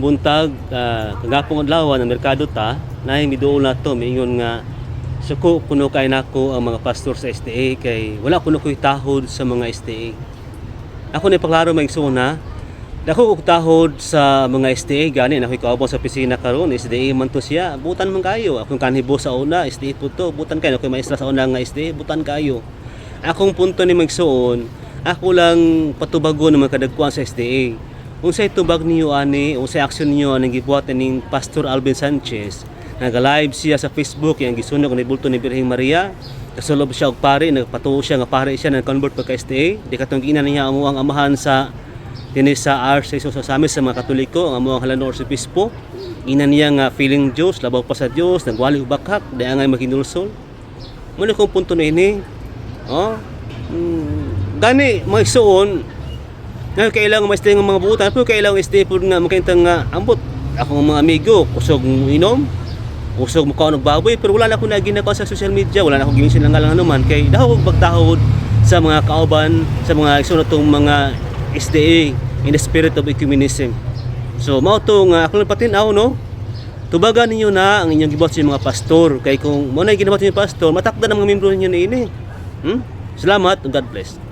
Buntag, uh, kagapong adlaw ng merkado ta, na miduol na to, mingon nga suko kuno kay nako ang mga pastor sa STA kay wala kuno ko'y tahod sa mga STA. Ako ni paklaro may na Dako og tahod sa mga STA gani na ko'y sa opisina karon STA man to siya butan man kayo. Akong kanhibo sa una STA po to butan kayo. Ko'y maestra sa una nga STA butan kayo. Akong punto ni magsuon ako lang patubago ng mga kadagkuan sa STA unsay tubag niyo ani unsay aksyon niyo ang gibuhat ning Pastor Alvin Sanchez. Naga-live siya sa Facebook yang gisunog ni bulto ni Birheng Maria. Kasulob siya og pare nagpatuo siya nga pare siya nag convert pa ka STA di katong giina niya amo ang amahan sa dinhi sa RC so sa amin sa mga Katoliko ang amo ang halanor si Bispo. Ina niya nga feeling Diyos labaw pa sa Diyos nagwali og bakhak di angay maginulsol mo kong punto na ini oh mm, gani may suon nga kailangan may stay ng mga buutan pero kailangan stay po nga makintang nga ambot. Akong mga amigo kusog inom kusog mo kaon og baboy. Pero wala na ako na ginagawa sa social media. Wala na ako gawin sila nga lang anuman. Kay daw og pagtahod sa mga kauban sa mga isunod mga SDA in the spirit of ecumenism. So mao to nga ako lang patinaw no? Tubagan ninyo na ang inyong gibot sa mga pastor. Kay kung mo na ginabat ninyo pastor matakdan ang mga membro ninyo ni ini. Hmm? salamat God bless